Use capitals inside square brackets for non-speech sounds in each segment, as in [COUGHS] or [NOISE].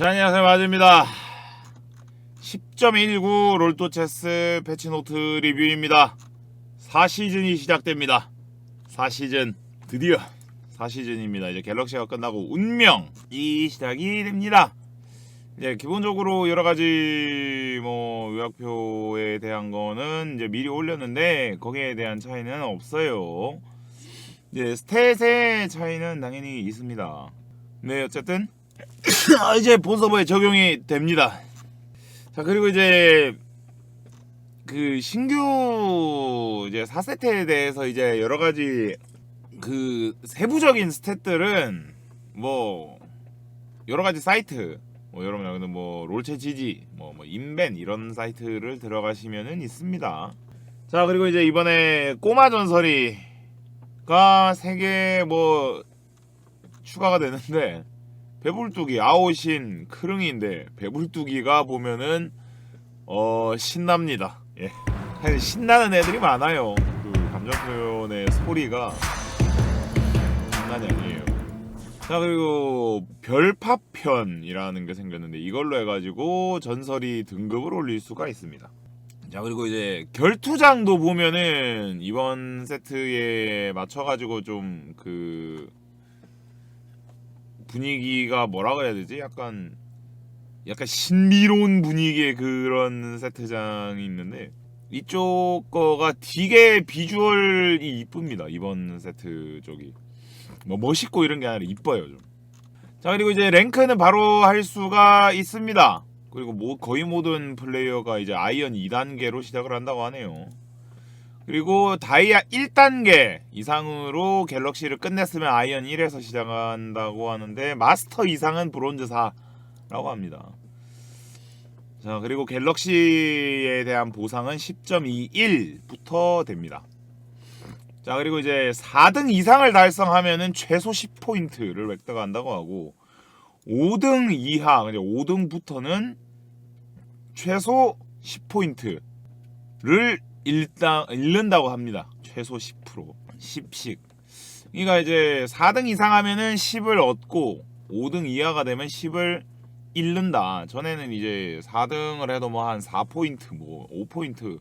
자, 안녕하세요. 마즈입니다. 10.19 롤토체스 패치노트 리뷰입니다. 4시즌이 시작됩니다. 4시즌. 드디어 4시즌입니다. 이제 갤럭시가 끝나고 운명이 시작이 됩니다. 이제 기본적으로 여러 가지 뭐 의학표에 대한 거는 이제 미리 올렸는데 거기에 대한 차이는 없어요. 이제 스탯의 차이는 당연히 있습니다. 네, 어쨌든 아, [COUGHS] 이제 본 서버에 적용이 됩니다. 자 그리고 이제 그 신규 이제 4세트에 대해서 이제 여러 가지 그 세부적인 스탯들은 뭐 여러 가지 사이트 뭐 여러분 뭐 롤체 지지 뭐, 뭐 인벤 이런 사이트를 들어가시면은 있습니다. 자 그리고 이제 이번에 꼬마 전설이가 세개뭐 추가가 되는데 배불뚝이 아오신 크릉인데 배불뚝이가 보면은 어 신납니다. 예. 사실 신나는 애들이 많아요. 그 감정 표현의 소리가 장난이 아니에요. 자 그리고 별파편이라는 게 생겼는데 이걸로 해가지고 전설이 등급을 올릴 수가 있습니다. 자 그리고 이제 결투장도 보면은 이번 세트에 맞춰가지고 좀그 분위기가 뭐라고 해야 되지? 약간 약간 신비로운 분위기의 그런 세트장이 있는데 이쪽 거가 되게 비주얼이 이쁩니다 이번 세트 쪽이 뭐 멋있고 이런 게 아니라 이뻐요 좀. 자 그리고 이제 랭크는 바로 할 수가 있습니다. 그리고 뭐 거의 모든 플레이어가 이제 아이언 2단계로 시작을 한다고 하네요. 그리고 다이아 1단계 이상으로 갤럭시를 끝냈으면 아이언 1에서 시작한다고 하는데 마스터 이상은 브론즈 4라고 합니다. 자 그리고 갤럭시에 대한 보상은 10.21부터 됩니다. 자 그리고 이제 4등 이상을 달성하면은 최소 10포인트를 획득한다고 하고 5등 이하 이제 5등부터는 최소 10포인트를 일당 잃는다고 합니다. 최소 10% 10씩. 그러니까 이제 4등 이상 하면은 10을 얻고 5등 이하가 되면 10을 잃는다. 전에는 이제 4등을 해도 뭐 한 4포인트 뭐 5포인트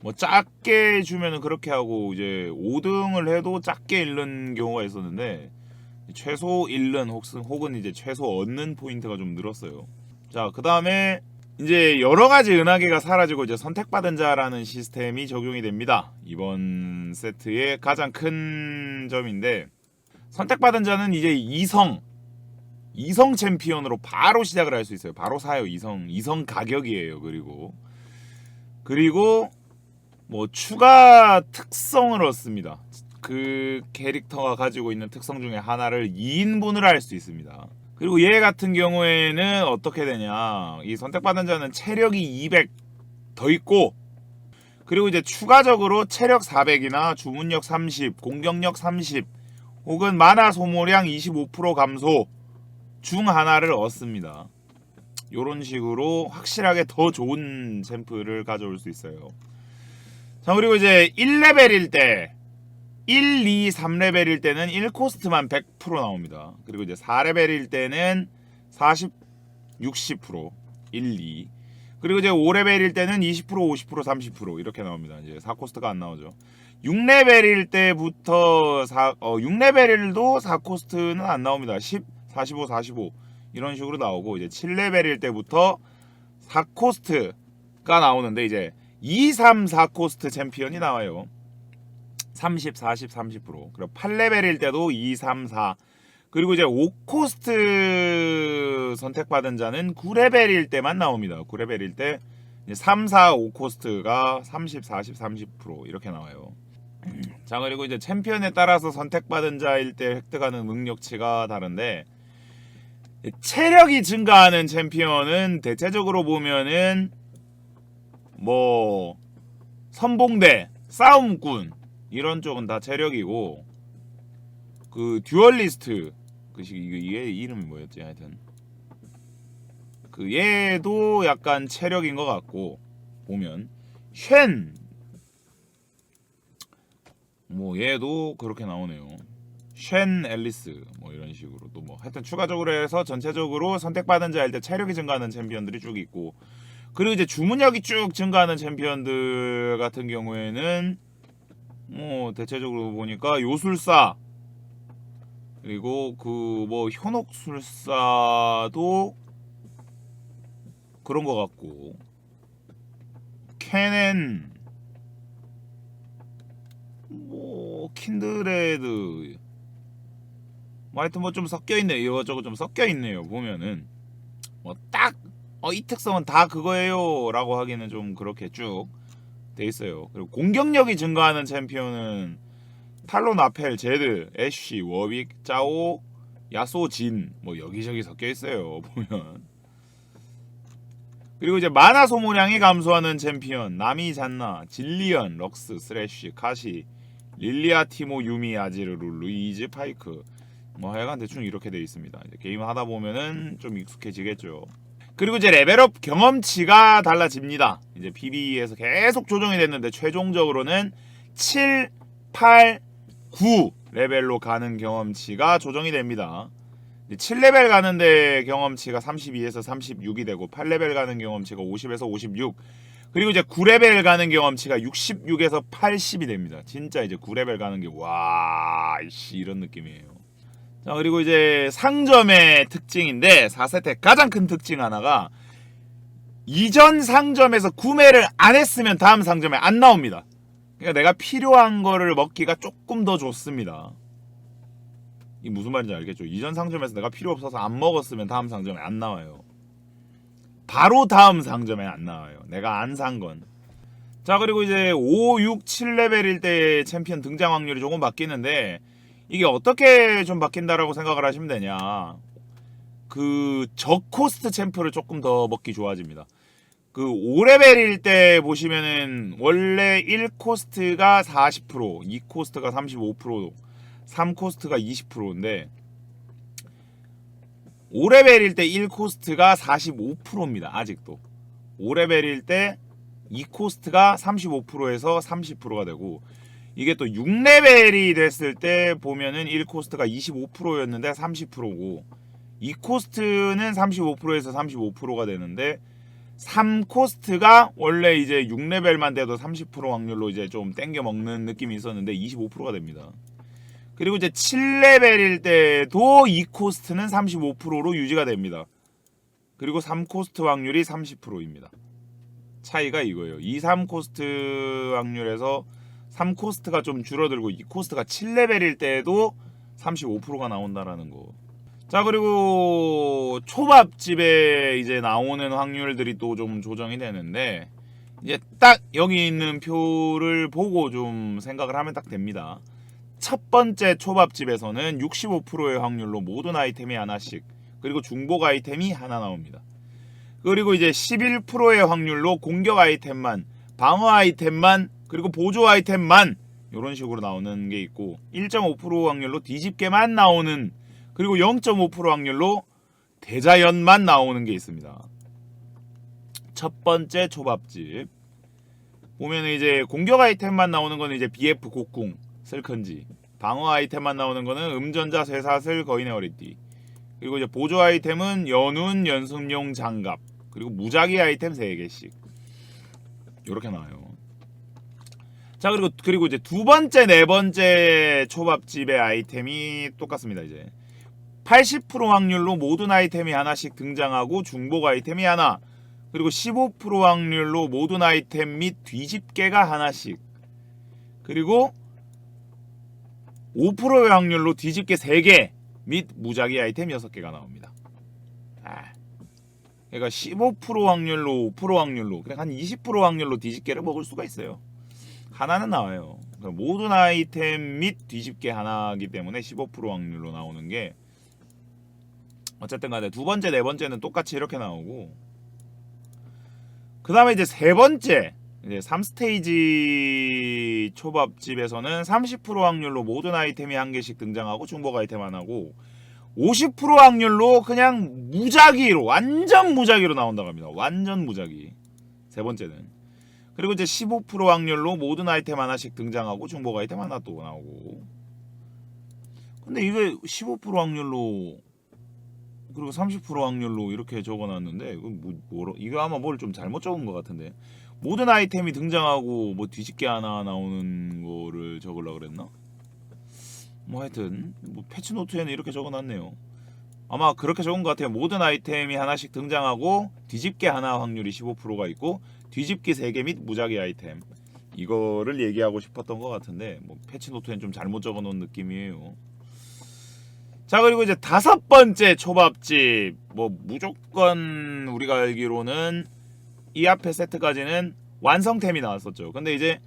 뭐 작게 주면은 그렇게 하고 이제 5등을 해도 작게 잃는 경우가 있었는데 최소 잃는 혹은 이제 최소 얻는 포인트가 좀 늘었어요. 자, 그다음에 이제 여러 가지 은하계가 사라지고 이제 선택받은 자라는 시스템이 적용이 됩니다. 이번 세트의 가장 큰 점인데 선택받은 자는 이제 이성 이성 챔피언으로 바로 시작을 할 수 있어요. 바로 사요. 이성 이성 가격이에요. 그리고 그리고 뭐 추가 특성을 얻습니다. 그 캐릭터가 가지고 있는 특성 중에 하나를 2인분을 할 수 있습니다. 그리고 얘 같은 경우에는 어떻게 되냐. 이 선택받은 자는 체력이 200 더 있고 그리고 이제 추가적으로 체력 400이나 주문력 30 공격력 30 혹은 만화 소모량 25% 감소 중 하나를 얻습니다. 요런 식으로 확실하게 더 좋은 샘플을 가져올 수 있어요. 자 그리고 이제 1레벨일 때 1, 2, 3레벨일 때는 1코스트만 100% 나옵니다. 그리고 이제 4레벨일 때는 40, 60%, 1, 2. 그리고 이제 5레벨일 때는 20%, 50%, 30% 이렇게 나옵니다. 이제 4코스트가 안 나오죠. 6레벨일 때부터 4, 어, 6레벨도 4코스트는 안 나옵니다. 10, 45, 45 이런 식으로 나오고 이제 7레벨일 때부터 4코스트가 나오는데 이제 2, 3, 4코스트 챔피언이 나와요. 30, 40, 30%. 그리고 8레벨일 때도 2, 3, 4. 그리고 이제 5코스트 선택받은 자는 9레벨일 때만 나옵니다. 9레벨일 때 3, 4, 5코스트가 30, 40, 30% 이렇게 나와요. 자, 그리고 이제 챔피언에 따라서 선택받은 자일 때 획득하는 능력치가 다른데 체력이 증가하는 챔피언은 대체적으로 보면은 뭐 선봉대, 싸움꾼 이런 쪽은 다 체력이고 그 듀얼리스트 그 시- 이게 얘 이름이 뭐였지 하여튼. 그 얘도 약간 체력인 것 같고 보면. 쉔! 뭐 얘도 그렇게 나오네요. 쉔 앨리스 뭐 이런 식으로 또 뭐. 하여튼 추가적으로 해서 전체적으로 선택받은 자일 때 체력이 증가하는 챔피언들이 쭉 있고. 그리고 이제 주문력이 쭉 증가하는 챔피언들 같은 경우에는 뭐 대체적으로 보니까 요술사 그리고 그 뭐 현혹술사도 그런 것 같고 캐넨 뭐 킨드레드 뭐 하여튼 뭐 좀 섞여 있네 이거저거 좀 섞여 있네요 보면은. 뭐 딱 어 이 특성은 다 그거예요 라고 하기는 좀 그렇게 쭉 돼 있어요. 그리고 공격력이 증가하는 챔피언은 탈론 아펠 제드 애쉬 워윅 짜오 야소 진 뭐 여기저기 섞여 있어요 [LAUGHS] 보면. 그리고 이제 만화 소모량이 감소하는 챔피언 나미 잔나 질리언 럭스 스래쉬 카시 릴리아 티모 유미 아지르 룰루 이즈 파이크. 뭐 하여간 대충 이렇게 돼 있습니다. 이제 게임 하다 보면은 좀 익숙해지겠죠 그리고 이제 레벨업 경험치가 달라집니다 이제 PB에서 계속 조정이 됐는데 최종적으로는 7, 8, 9 레벨로 가는 경험치가 조정이 됩니다 7레벨 가는데 경험치가 32에서 36이 되고 8레벨 가는 경험치가 50에서 56 그리고 이제 9레벨 가는 경험치가 66에서 80이 됩니다. 진짜 이제 9레벨 가는 게 와, 이씨 이런 느낌이에요. 자, 그리고 이제 상점의 특징인데 4세트 가장 큰 특징 하나가 이전 상점에서 구매를 안 했으면 다음 상점에 안 나옵니다. 그러니까 내가 필요한 거를 먹기가 조금 더 좋습니다. 이 무슨 말인지 알겠죠? 이전 상점에서 내가 필요 없어서 안 먹었으면 다음 상점에 안 나와요. 바로 다음 상점에 안 나와요. 내가 안 산 건. 자 그리고 이제 5, 6, 7레벨일 때 챔피언 등장 확률이 조금 바뀌는데 이게 어떻게 좀 바뀐다라고 생각을 하시면 되냐 그 저코스트 챔프를 조금 더 먹기 좋아집니다 그 5레벨일 때 보시면은 원래 1코스트가 40% 2코스트가 35% 3코스트가 20%인데 5레벨일 때 1코스트가 45%입니다. 아직도. 5레벨일 때 2코스트가 35%에서 30%가 되고 이게 또 6레벨이 됐을 때 보면은 1코스트가 25%였는데 30%고 2코스트는 35%에서 35%가 되는데 3코스트가 원래 이제 6레벨만 돼도 30% 확률로 이제 좀 땡겨 먹는 느낌이 있었는데 25%가 됩니다. 그리고 이제 7레벨일 때도 2코스트는 35%로 유지가 됩니다. 그리고 3코스트 확률이 30%입니다. 차이가 이거예요. 2, 3코스트 확률에서 3코스트가 좀 줄어들고 2코스트가 7레벨일 때도 35%가 나온다라는 거. 자 그리고 초밥집에 이제 나오는 확률들이 또 좀 조정이 되는데 이제 딱 여기 있는 표를 보고 좀 생각을 하면 딱 됩니다. 첫 번째 초밥집에서는 65%의 확률로 모든 아이템이 하나씩 그리고 중복 아이템이 하나 나옵니다. 그리고 이제 11%의 확률로 공격 아이템만 방어 아이템만 그리고 보조 아이템만 이런 식으로 나오는 게 있고 1.5% 확률로 뒤집개만 나오는 그리고 0.5% 확률로 대자연만 나오는 게 있습니다. 첫 번째 초밥집. 보면 이제 공격 아이템만 나오는 거는 이제 BF 곡궁 슬컨지. 방어 아이템만 나오는 거는 음전자 쇠사슬 거인의 어리띠. 그리고 이제 보조 아이템은 연운 연습용 장갑. 그리고 무작위 아이템 3개씩. 이렇게 나와요 자 그리고 그리고 이제 두 번째 네 번째 초밥집의 아이템이 똑같습니다 이제 80% 확률로 모든 아이템이 하나씩 등장하고 중복 아이템이 하나 그리고 15% 확률로 모든 아이템 및 뒤집개가 하나씩 그리고 5%의 확률로 뒤집개 3개 및 무작위 아이템 6개가 나옵니다. 아. 그러니까 15% 확률로 5% 확률로 그냥 한 20% 확률로 뒤집개를 먹을 수가 있어요. 하나는 나와요. 모든 아이템 및 뒤집개 하나이기 때문에 15% 확률로 나오는 게 어쨌든 간에 두 번째 네 번째는 똑같이 이렇게 나오고 그 다음에 이제 세 번째 이제 3스테이지 초밥집에서는 30% 확률로 모든 아이템이 한 개씩 등장하고 중복 아이템 하나고 50% 확률로 그냥 무작위로 완전 무작위로 나온다고 합니다. 완전 무작위. 세 번째는 그리고 이제 15% 확률로 모든 아이템 하나씩 등장하고 중복 아이템 하나 또 나오고 근데 이게 15% 확률로 그리고 30% 확률로 이렇게 적어놨는데 이거 뭐 이거 아마 뭘 좀 잘못 적은 것 같은데 모든 아이템이 등장하고 뭐 뒤집게 하나 나오는 거를 적으려 그랬나? 뭐 하여튼 뭐 패치 노트에는 이렇게 적어놨네요. 아마 그렇게 적은 것 같아요. 모든 아이템이 하나씩 등장하고 뒤집게 하나 확률이 15%가 있고 뒤집기 3개 및 무작위 아이템 이거를 얘기하고 싶었던 것 같은데 뭐 패치 노트엔 좀 잘못 적어놓은 느낌이에요. 자 그리고 이제 다섯 번째 초밥집 뭐 무조건 우리가 알기로는 이 앞에 세트까지는 완성템이 나왔었죠. 근데 이제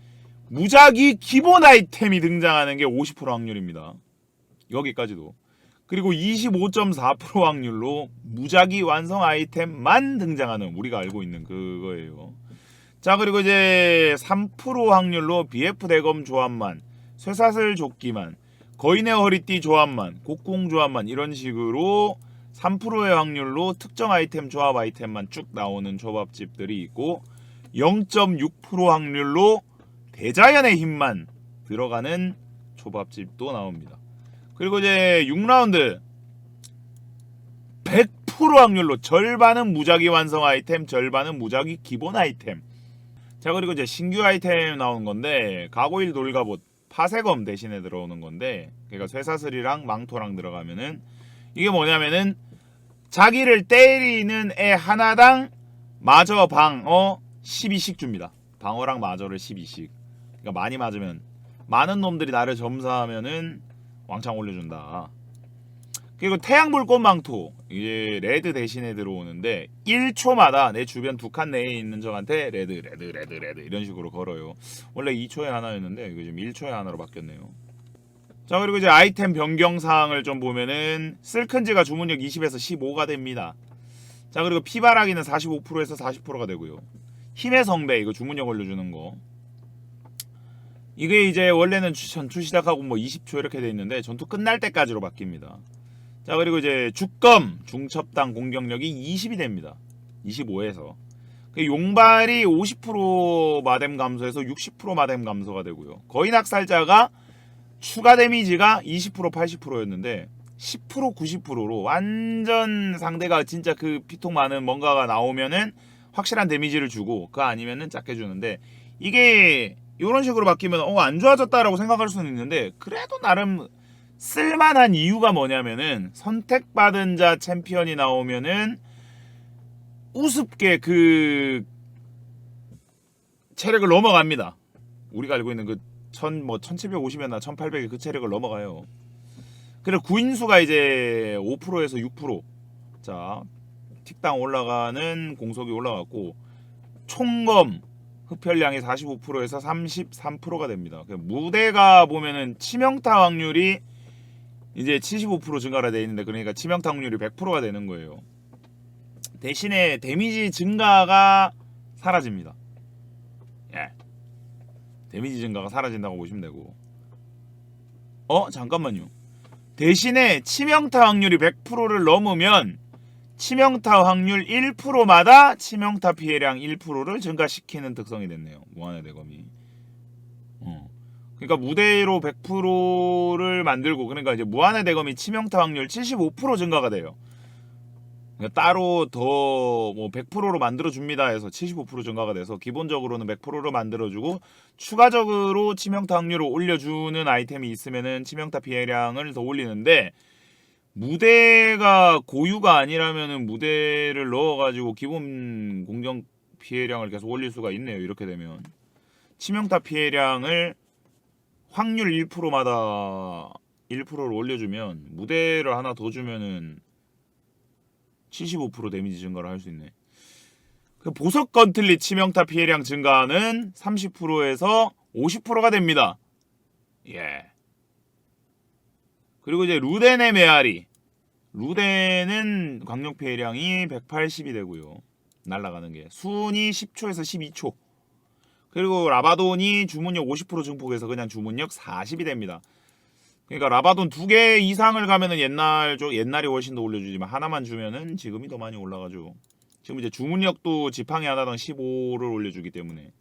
무작위 기본 아이템이 등장하는 게 50% 확률입니다. 여기까지도. 그리고 25.4% 확률로 무작위 완성 아이템만 등장하는 우리가 알고 있는 그거예요. 자 그리고 이제 3% 확률로 BF 대검 조합만, 쇠사슬 조끼만, 거인의 허리띠 조합만, 곡궁 조합만 이런 식으로 3%의 확률로 특정 아이템 조합 아이템만 쭉 나오는 조합집들이 있고 0.6% 확률로 대자연의 힘만 들어가는 조합집도 나옵니다. 그리고 이제 6라운드 100% 확률로 절반은 무작위 완성 아이템, 절반은 무작위 기본 아이템. 자 그리고 이제 신규 아이템 나온 건데 가고일 돌갑옷 파세검 대신에 들어오는 건데 그러니까 쇠사슬이랑 망토랑 들어가면은 이게 뭐냐면은 자기를 때리는 애 하나당 마저 방어 12씩 줍니다. 방어랑 마저를 12씩. 그러니까 많이 맞으면 많은 놈들이 나를 점사하면은 왕창 올려준다. 그리고 태양불꽃 망토 이게 레드 대신에 들어오는데 1초마다 내 주변 두 칸 내에 있는 적한테 레드 레드 레드 레드 이런 식으로 걸어요. 원래 2초에 하나였는데 이거 지금 1초에 하나로 바뀌었네요. 자 그리고 이제 아이템 변경 사항을 좀 보면은 쓸큰지가 주문력 20에서 15가 됩니다. 자 그리고 피바라기는 45%에서 40%가 되고요. 힘의 성배 이거 주문력 올려주는 거. 이게 이제 원래는 주- 전투 시작하고 뭐 20초 이렇게 돼 있는데 전투 끝날 때까지로 바뀝니다. 자 그리고 이제 주검 중첩당 공격력이 20이 됩니다. 25에서 그 용발이 50% 마뎀 감소해서 60% 마뎀 감소가 되고요. 거인 학살자가 추가 데미지가 20% 80%였는데 10% 90%로 완전 상대가 진짜 그 피통 많은 뭔가가 나오면은 확실한 데미지를 주고 그 아니면은 작게 주는데 이게 이런 식으로 바뀌면 어 안 좋아졌다라고 생각할 수는 있는데 그래도 나름 쓸만한 이유가 뭐냐면은 선택받은 자 챔피언이 나오면은 우습게 그 체력을 넘어갑니다. 우리가 알고 있는 그1뭐 1750이었나 1800의 그 체력을 넘어가요. 그리고 구인수가 이제 5%에서 6%. 자, 틱당 올라가는 공속이 올라갔고 총검 흡혈량이 45%에서 33%가 됩니다. 그 무대가 보면은 치명타 확률이 이제 75% 증가가 돼 있는데 그러니까 치명타 확률이 100%가 되는 거예요. 대신에 데미지 증가가 사라집니다. 예. 데미지 증가가 사라진다고 보시면 되고. 어, 잠깐만요. 대신에 치명타 확률이 100%를 넘으면 치명타 확률 1%마다 치명타 피해량 1%를 증가시키는 특성이 됐네요. 무한의 대검이. 어. 그러니까 무대로 100%를 만들고 그러니까 이제 무한의 대검이 치명타 확률 75% 증가가 돼요. 그러니까 따로 더 뭐 100%로 만들어 줍니다 해서 75% 증가가 돼서 기본적으로는 100%로 만들어 주고 추가적으로 치명타 확률을 올려 주는 아이템이 있으면은 치명타 피해량을 더 올리는데 무대가 고유가 아니라면은 무대를 넣어 가지고 기본 공격 피해량을 계속 올릴 수가 있네요. 이렇게 되면 치명타 피해량을 확률 1%마다 1%를 올려주면 무대를 하나 더 주면은 75% 데미지 증가를 할 수 있네. 그 보석 건틀리 치명타 피해량 증가는 30%에서 50%가 됩니다. 예. 그리고 이제 루덴의 메아리. 루덴은 광역 피해량이 180이 되고요. 날아가는 게 순이 10초에서 12초. 그리고 라바돈이 주문력 50% 증폭해서 그냥 주문력 40이 됩니다. 그러니까 라바돈 두 개 이상을 가면은 옛날 쪽 옛날이 훨씬 더 올려주지만 하나만 주면은 지금이 더 많이 올라가죠. 지금 이제 주문력도 지팡이 하나당 15를 올려주기 때문에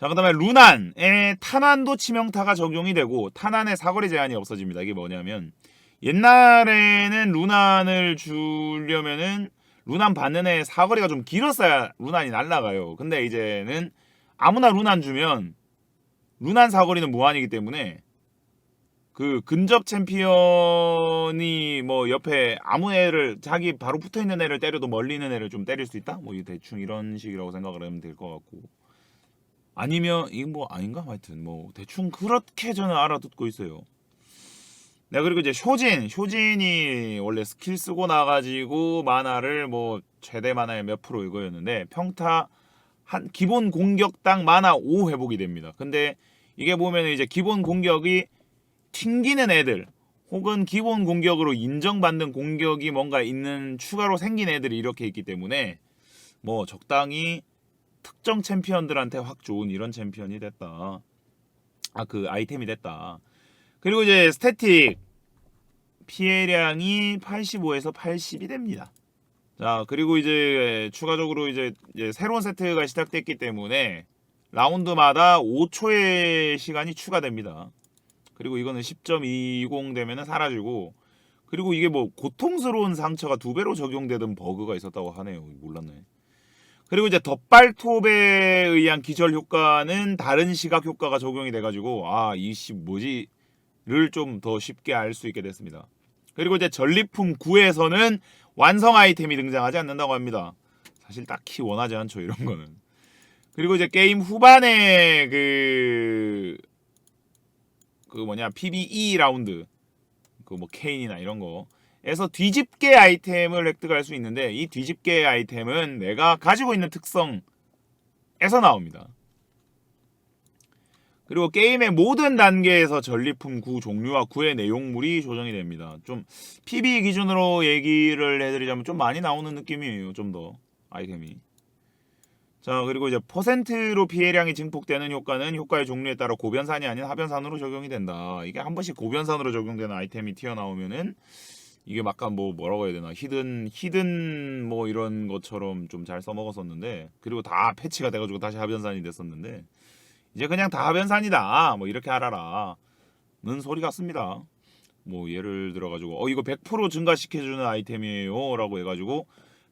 자 그 다음에 루난에 탄환도 치명타가 적용이 되고 탄환의 사거리 제한이 없어집니다. 이게 뭐냐면 옛날에는 루난을 주려면은 루난 받는 애 사거리가 좀 길었어야 루난이 날라가요. 근데 이제는 아무나 루난 주면 루난 사거리는 무한이기 때문에 그 근접 챔피언이 뭐 옆에 아무 애를 자기 바로 붙어 있는 애를 때려도 멀리 있는 애를 좀 때릴 수 있다? 뭐이 대충 이런 식이라고 생각을 하면 될 것 같고 아니면 이거 뭐 아닌가 하여튼 뭐 대충 그렇게 저는 알아듣고 있어요. 네 그리고 이제 쇼진 쇼진이 원래 스킬 쓰고 나가지고 만화를 뭐 최대 만화의 몇 프로 이거였는데 평타 한 기본 공격당 만화 5 회복이 됩니다. 근데 이게 보면 이제 기본 공격이 튕기는 애들 혹은 기본 공격으로 인정받는 공격이 뭔가 있는 추가로 생긴 애들이 이렇게 있기 때문에 뭐 적당히 특정 챔피언들한테 확 좋은 이런 챔피언이 됐다. 아 그 아이템이 됐다. 그리고 이제 스태틱 피해량이 85에서 80이 됩니다. 자 그리고 이제 추가적으로 이제, 이제 새로운 세트가 시작됐기 때문에 라운드마다 5초의 시간이 추가됩니다. 그리고 이거는 10.20 되면은 사라지고 그리고 이게 뭐 고통스러운 상처가 두 배로 적용되던 버그가 있었다고 하네요. 몰랐네. 그리고 이제 덧발톱에 의한 기절 효과는 다른 시각 효과가 적용이 돼가지고 아 이씨 뭐지를 좀 더 쉽게 알 수 있게 됐습니다. 그리고 이제 전리품 9에서는 완성 아이템이 등장하지 않는다고 합니다. 사실 딱히 원하지 않죠 이런 거는. 그리고 이제 게임 후반에 그, 그 뭐냐, PBE 라운드, 그 뭐 케인이나 이런 거, 에서 뒤집개 아이템을 획득할 수 있는데, 이 뒤집개 아이템은 내가 가지고 있는 특성에서 나옵니다. 그리고 게임의 모든 단계에서 전리품 9 종류와 9의 내용물이 조정이 됩니다. 좀 PB 기준으로 얘기를 해드리자면 좀 많이 나오는 느낌이에요. 좀 더 아이템이. 자 그리고 이제 퍼센트로 피해량이 증폭되는 효과는 효과의 종류에 따라 고변산이 아닌 하변산으로 적용이 된다. 이게 한 번씩 고변산으로 적용되는 아이템이 튀어나오면은 이게 약간 뭐 뭐라고 해야 되나 히든 히든 뭐 이런 것처럼 좀 잘 써먹었었는데 그리고 다 패치가 돼가지고 다시 하변산이 됐었는데 이제 그냥 다 하변산이다 뭐 이렇게 알아라 는 소리 같습니다. 뭐 예를 들어가지고 어 이거 100% 증가시켜주는 아이템이에요 라고 해가지고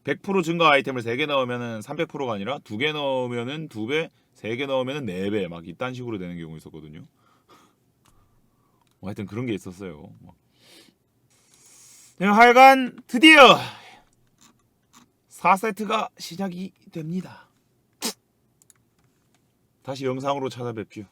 100% 증가 아이템을 3개 넣으면은 300%가 아니라 2개 넣으면은 2배, 3개 넣으면은 4배 막 이딴 식으로 되는 경우 있었거든요. 뭐 하여튼 그런 게 있었어요. 뭐. 네, 하여간 드디어 4세트가 시작이 됩니다. 다시 영상으로 찾아뵙죠.